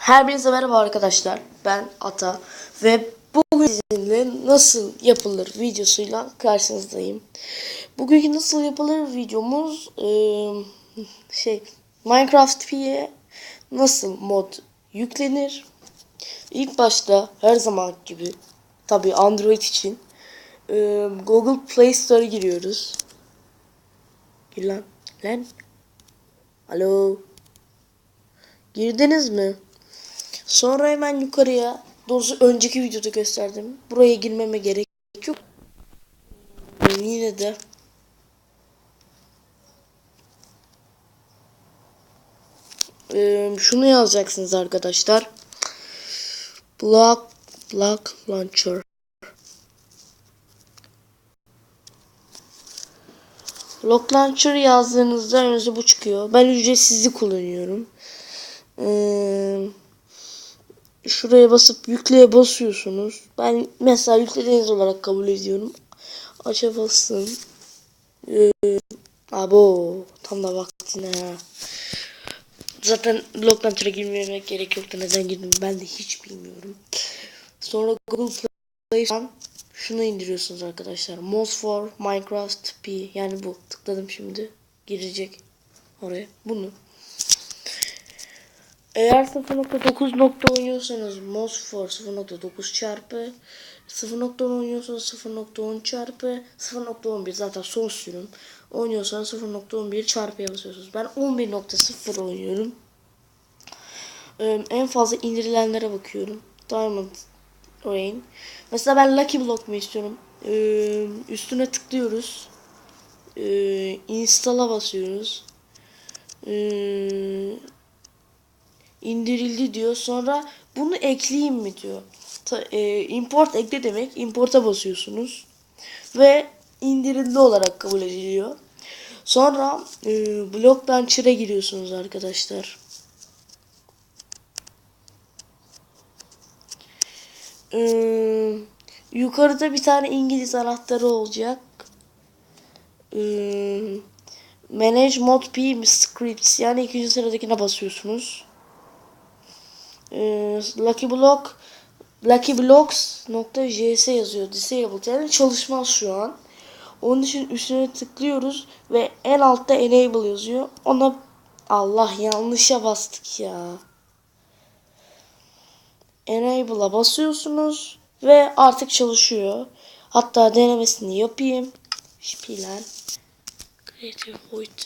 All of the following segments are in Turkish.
Hepinize merhaba arkadaşlar. Ben Ata ve bugün sizinle nasıl yapılır videosuyla karşınızdayım. Bugünkü nasıl yapılır videomuz eee, şey Minecraft P'ye nasıl mod yüklenir. İlk başta her zaman gibi tabi Android için eee, Google Play Store'a giriyoruz. Gir lan. Lan. Alo. Girdiniz mi? Sonra hemen yukarıya doğrusu önceki videoda gösterdim. Buraya girmeme gerek yok. Yine de Ee, şunu yazacaksınız arkadaşlar. Block Block Launcher. Block Launcher yazdığınızda önünüze bu çıkıyor. Ben ücretsizli kullanıyorum. Ee, şuraya basıp yükleye basıyorsunuz. Ben mesela yüklediğiniz olarak kabul ediyorum. Aça basın. Ee, abo tam da vaktine ha. Zaten Block Launcher'a girmeme gerek yoktu. Neden girdim ben de hiç bilmiyorum. Sonra Google Play'den şunu indiriyorsunuz arkadaşlar. Moz for Minecraft P. Yani bu. Tıkladım şimdi. Girecek oraya. Bunu. Eğer 0.9 nokta oynuyorsanız Mosfor 0.9 çarpı 0.10 oynuyorsanız 0.10 çarpı 0.11 zaten son sürüm. Oynuyorsanız 0.11 çarpıya basıyorsunuz. Ben 11.0 oynuyorum. Ee, en fazla indirilenlere bakıyorum. Diamond Rain. Mesela ben Lucky Block mu istiyorum? Ee, üstüne tıklıyoruz. Ee, install'a basıyoruz. Ee, indirildi diyor. Sonra bunu ekleyeyim mi diyor. Ta, e, import ekle demek. Import'a basıyorsunuz. Ve indirildi olarak kabul ediliyor. Sonra e, Block Launcher'a giriyorsunuz arkadaşlar. E, yukarıda bir tane İngiliz anahtarı olacak. E, Manage Mod P Scripts yani ikinci sıradakine basıyorsunuz. Ee, Lucky Block Lucky Blocks nokta js yazıyor. Disabled yani çalışmaz şu an. Onun için üstüne tıklıyoruz ve en altta enable yazıyor. Ona Allah yanlışa bastık ya. Enable'a basıyorsunuz ve artık çalışıyor. Hatta denemesini yapayım. Spielen. Creative Void.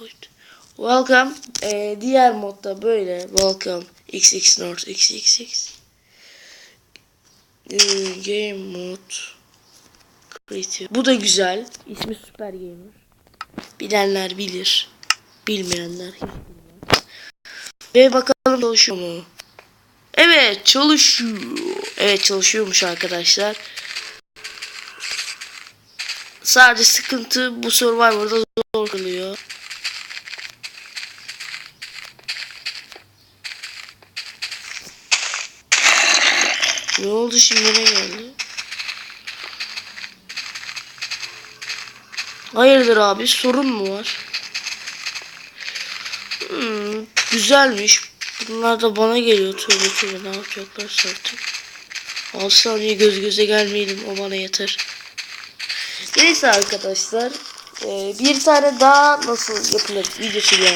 Void. Welcome. Ee, diğer modda böyle. Welcome. XX North. XXX. Ee, game mode. Creative. Bu da güzel. İsmi Super Gamer. Bilenler bilir. Bilmeyenler hiç bilmez. Ve bakalım çalışıyor mu? Evet çalışıyor. Evet çalışıyormuş arkadaşlar. Sadece sıkıntı bu Survivor'da zor kılıyor. Ne oldu şimdi ne geldi? Hayırdır abi sorun mu var? Hmm, güzelmiş. Bunlar da bana geliyor tövbe tövbe ne yapacaklar artık. 6 saniye göz göze gelmeyelim o bana yeter. Neyse arkadaşlar. e, bir tane daha nasıl yapılır videosuyla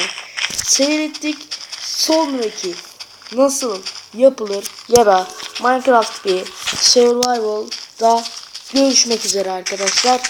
seyrettik. Sonraki nasıl yapılır ya da Minecraft bir survival'da görüşmek üzere arkadaşlar.